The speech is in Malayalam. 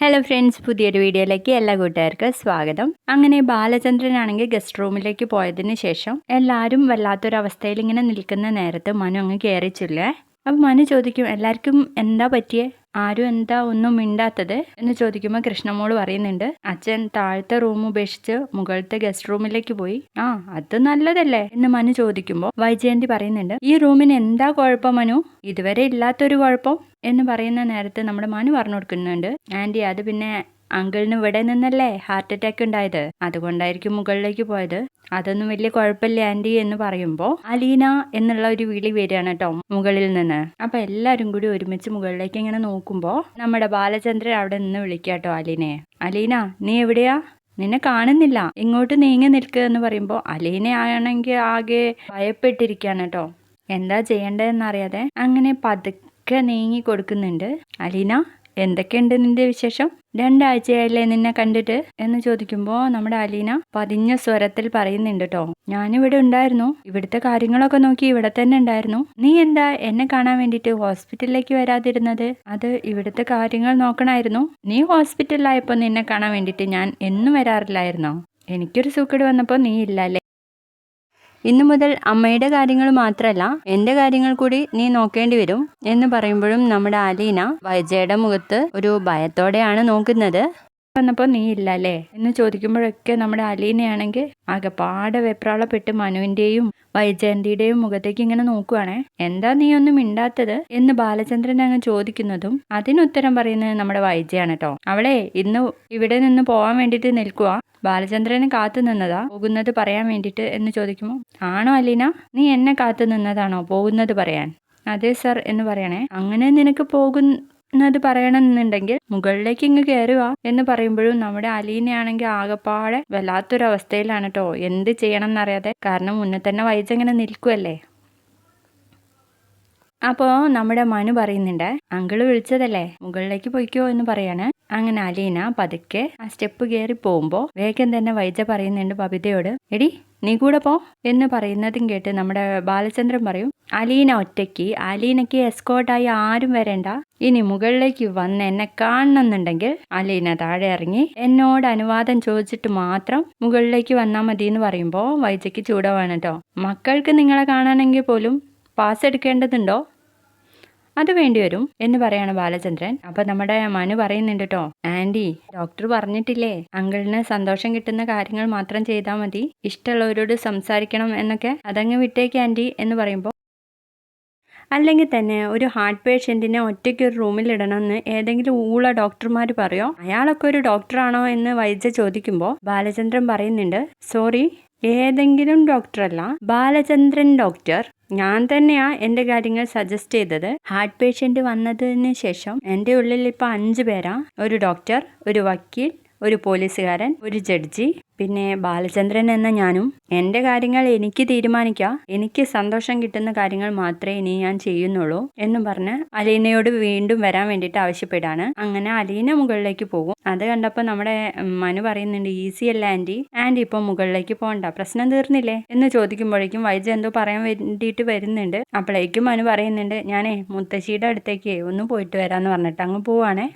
ഹലോ ഫ്രണ്ട്സ് പുതിയൊരു വീഡിയോയിലേക്ക് എല്ലാ കൂട്ടുകാർക്കും സ്വാഗതം. അങ്ങനെ ബാലചന്ദ്രനാണെങ്കിൽ ഗസ്റ്റ് റൂമിലേക്ക് പോയതിന് ശേഷം എല്ലാവരും വല്ലാത്തൊരവസ്ഥയിൽ ഇങ്ങനെ നിൽക്കുന്ന നേരത്ത് മനു അങ്ങ് കയറിച്ചില്ലേ അപ്പം മനു ചോദിക്കും എല്ലാവർക്കും എന്താ പറ്റിയേ? ആരും എന്താ ഒന്നും മിണ്ടാത്തത്? എന്ന് ചോദിക്കുമ്പോൾ കൃഷ്ണമോൾ പറയുന്നുണ്ട് അച്ഛൻ താഴത്തെ റൂം ഉപേക്ഷിച്ച് മുകളിലത്തെ ഗസ്റ്റ് റൂമിലേക്ക് പോയി. ആ അത് നല്ലതല്ലേ? എന്ന് മനു ചോദിക്കുമ്പോൾ വൈജയന്തി പറയുന്നുണ്ട് ഈ റൂമിന് എന്താ കുഴപ്പം മനു? ഇതുവരെ ഇല്ലാത്തൊരു കുഴപ്പം? എന്ന് പറയുന്ന നേരത്ത് നമ്മുടെ മനു പറഞ്ഞു കൊടുക്കുന്നുണ്ട് ആന്റി അത് പിന്നെ അങ്കിളിന് ഇവിടെ നിന്നല്ലേ ഹാർട്ട് അറ്റാക്ക് ഉണ്ടായത്? അതുകൊണ്ടായിരിക്കും മുകളിലേക്ക് പോയത്. അതൊന്നും വലിയ കുഴപ്പമില്ല ആന്റി എന്ന് പറയുമ്പോൾ അലീന എന്നുള്ള ഒരു വിളി വരികയാണ് കേട്ടോ മുകളിൽ നിന്ന്. അപ്പൊ എല്ലാരും കൂടി ഒരുമിച്ച് മുകളിലേക്ക് ഇങ്ങനെ നോക്കുമ്പോൾ നമ്മുടെ ബാലചന്ദ്രൻ അവിടെ നിന്ന് വിളിക്കാട്ടോ അലീനയെ. അലീന നീ എവിടെയാ? നിന്നെ കാണുന്നില്ല. ഇങ്ങോട്ട് നീങ്ങി നിൽക്കുക എന്ന് പറയുമ്പോൾ അലീന ആണെങ്കിൽ ആകെ ഭയപ്പെട്ടിരിക്കുകയാണ് കേട്ടോ. എന്താ ചെയ്യേണ്ടതെന്നറിയാതെ അങ്ങനെ പതുക്കെ നീങ്ങി കൊടുക്കുന്നുണ്ട്. അലീന എന്തൊക്കെയുണ്ട് നിന്റെ വിശേഷം? രണ്ടാഴ്ചയായില്ലേ നിന്നെ കണ്ടിട്ട്? എന്ന് ചോദിക്കുമ്പോൾ നമ്മുടെ അലീന പതിഞ്ഞ സ്വരത്തിൽ പറയുന്നുണ്ട് കേട്ടോ ഞാനിവിടെ ഉണ്ടായിരുന്നു. ഇവിടുത്തെ കാര്യങ്ങളൊക്കെ നോക്കി ഇവിടെ തന്നെ ഉണ്ടായിരുന്നു. നീ എന്താ എന്നെ കാണാൻ വേണ്ടിട്ട് ഹോസ്പിറ്റലിലേക്ക് വരാതിരുന്നത്? അത് ഇവിടുത്തെ കാര്യങ്ങൾ നോക്കണായിരുന്നു. നീ ഹോസ്പിറ്റലിലായപ്പോൾ നിന്നെ കാണാൻ വേണ്ടിട്ട് ഞാൻ എന്നും വരാറില്ലായിരുന്നോ? എനിക്കൊരു സൂക്കേട് വന്നപ്പോൾ നീ ഇല്ല ഇന്നു മുതൽ അമ്മയുടെ കാര്യങ്ങൾ മാത്രമല്ല എന്റെ കാര്യങ്ങൾ കൂടി നീ നോക്കേണ്ടി വരും എന്ന് പറയുമ്പോഴും നമ്മുടെ അലീന വൈജയുടെ മുഖത്ത് ഒരു ഭയത്തോടെയാണ് നോക്കുന്നത്. വന്നപ്പോൾ നീ ഇല്ല അല്ലേ എന്ന് ചോദിക്കുമ്പോഴൊക്കെ നമ്മുടെ അലീനയാണെങ്കിൽ ആകെപ്പാടെ വെപ്രാളപ്പെട്ട് മനുവിന്റെയും വൈജയന്തിയുടെയും മുഖത്തേക്ക് ഇങ്ങനെ നോക്കുവാണേ. എന്താ നീ ഒന്നും മിണ്ടാത്തത്? എന്ന് ബാലചന്ദ്രൻ അങ്ങ് ചോദിക്കുന്നതും അതിനുത്തരം പറയുന്നത് നമ്മുടെ വൈജയാണ് കേട്ടോ അവളെ ഇന്ന് ഇവിടെ നിന്ന് പോകാൻ വേണ്ടിയിട്ട് നിൽക്കുക ബാലചന്ദ്രനെ കാത്തു നിന്നതാ. പോകുന്നത് പറയാൻ വേണ്ടിയിട്ട് എന്ന് ചോദിക്കുമോ ആണോ അലീന? നീ എന്നെ കാത്തു നിന്നതാണോ പോകുന്നത് പറയാൻ? അതെ സർ എന്ന് പറയണേ. അങ്ങനെ നിനക്ക് പോകുന്നത് പറയണമെന്നുണ്ടെങ്കിൽ മുകളിലേക്ക് ഇങ്ങ് കയറുക എന്ന് പറയുമ്പോഴും നമ്മുടെ അലീനയാണെങ്കിൽ ആകെപ്പാടെ വല്ലാത്തൊരവസ്ഥയിലാണ് കേട്ടോ എന്ത് ചെയ്യണം എന്നറിയാതെ കാരണം മുന്നേ തന്നെ വൈജങ്ങനെ നിൽക്കുമല്ലേ അപ്പോൾ നമ്മുടെ മനു പറയുന്നുണ്ട് അങ്കിൾ വിളിച്ചതല്ലേ? മുകളിലേക്ക് പോയിക്കോ എന്ന് പറയാണ്. അങ്ങനെ അലീന പതുക്കെ ആ സ്റ്റെപ്പ് കയറി പോകുമ്പോൾ വേഗം തന്നെ വൈജ പറയുന്നുണ്ട് ബബിതയോട് എടി നീ കൂടെ പോ എന്ന് പറയുന്നതും കേട്ട് നമ്മുടെ ബാലചന്ദ്രൻ പറയും അലീന ഒറ്റയ്ക്ക്. അലീനയ്ക്ക് എസ്കോട്ടായി ആരും വരേണ്ട. ഇനി മുകളിലേക്ക് വന്ന് എന്നെ കാണണമെന്നുണ്ടെങ്കിൽ അലീന താഴെ ഇറങ്ങി എന്നോട് അനുവാദം ചോദിച്ചിട്ട് മാത്രം മുകളിലേക്ക് വന്നാൽ മതി എന്ന് പറയുമ്പോൾ വൈജയ്ക്ക് ചൂടവാണ് കേട്ടോ മക്കൾക്ക് നിങ്ങളെ കാണാനെങ്കിൽ പോലും പാസ് എടുക്കേണ്ടതുണ്ടോ? അത് വേണ്ടി വരും എന്ന് പറയാണ് ബാലചന്ദ്രൻ. അപ്പൊ നമ്മുടെ മനു പറയുന്നുണ്ട് കേട്ടോ ആന്റി ഡോക്ടർ പറഞ്ഞിട്ടില്ലേ അങ്കിളിന് സന്തോഷം കിട്ടുന്ന കാര്യങ്ങൾ മാത്രം ചെയ്താൽ മതി. ഇഷ്ടമുള്ളവരോട് സംസാരിക്കണം എന്നൊക്കെ അതങ്ങ് വിട്ടേക്ക് ആന്റി എന്ന് പറയുമ്പോൾ അല്ലെങ്കിൽ തന്നെ ഒരു ഹാർട്ട് പേഷ്യന്റിനെ ഒറ്റയ്ക്ക് ഒരു റൂമിൽ ഇടണമെന്ന് ഏതെങ്കിലും ഊള ഡോക്ടർമാർ പറയോ? അയാളൊക്കെ ഒരു ഡോക്ടറാണോ എന്ന് വൈദ്യ ചോദിക്കുമ്പോൾ ബാലചന്ദ്രൻ പറയുന്നുണ്ട് സോറി ഏതെങ്കിലും ഡോക്ടറല്ല ബാലചന്ദ്രൻ ഡോക്ടർ ഞാൻ തന്നെയാണ് എന്റെ കാര്യങ്ങൾ സജസ്റ്റ് ചെയ്തത്. ഹാർട്ട് പേഷ്യന്റ് വന്നതിന് ശേഷം എന്റെ ഉള്ളിൽ ഇപ്പോൾ അഞ്ച് പേരാ. ഒരു ഡോക്ടർ ഒരു വക്കീൽ ഒരു പോലീസുകാരൻ ഒരു ജഡ്ജി പിന്നെ ബാലചന്ദ്രൻ എന്ന ഞാനും. എന്റെ കാര്യങ്ങൾ എനിക്ക് തീരുമാനിക്കാം. എനിക്ക് സന്തോഷം കിട്ടുന്ന കാര്യങ്ങൾ മാത്രമേ ഇനി ഞാൻ ചെയ്യുന്നുള്ളൂ എന്ന് പറഞ്ഞ് അലീനയോട് വീണ്ടും വരാൻ വേണ്ടിയിട്ട് ആവശ്യപ്പെടാണ് അങ്ങനെ അലീന മുകളിലേക്ക് പോകും. അത് കണ്ടപ്പോൾ നമ്മുടെ മനു പറയുന്നുണ്ട് ഈസി അല്ല ആന്റി. ആന്റി ഇപ്പോൾ മുകളിലേക്ക് പോകണ്ട. പ്രശ്നം തീർന്നില്ലേ? എന്ന് ചോദിക്കുമ്പോഴേക്കും വൈജ എന്തോ പറയാൻ വേണ്ടിയിട്ട് വരുന്നുണ്ട്. അപ്പോഴേക്കും മനു പറയുന്നുണ്ട് ഞാനേ മുത്തശ്ശിയുടെ അടുത്തേക്ക് ഒന്ന് പോയിട്ട് വരാമെന്ന് പറഞ്ഞിട്ട് അങ്ങ് പോവാണേ.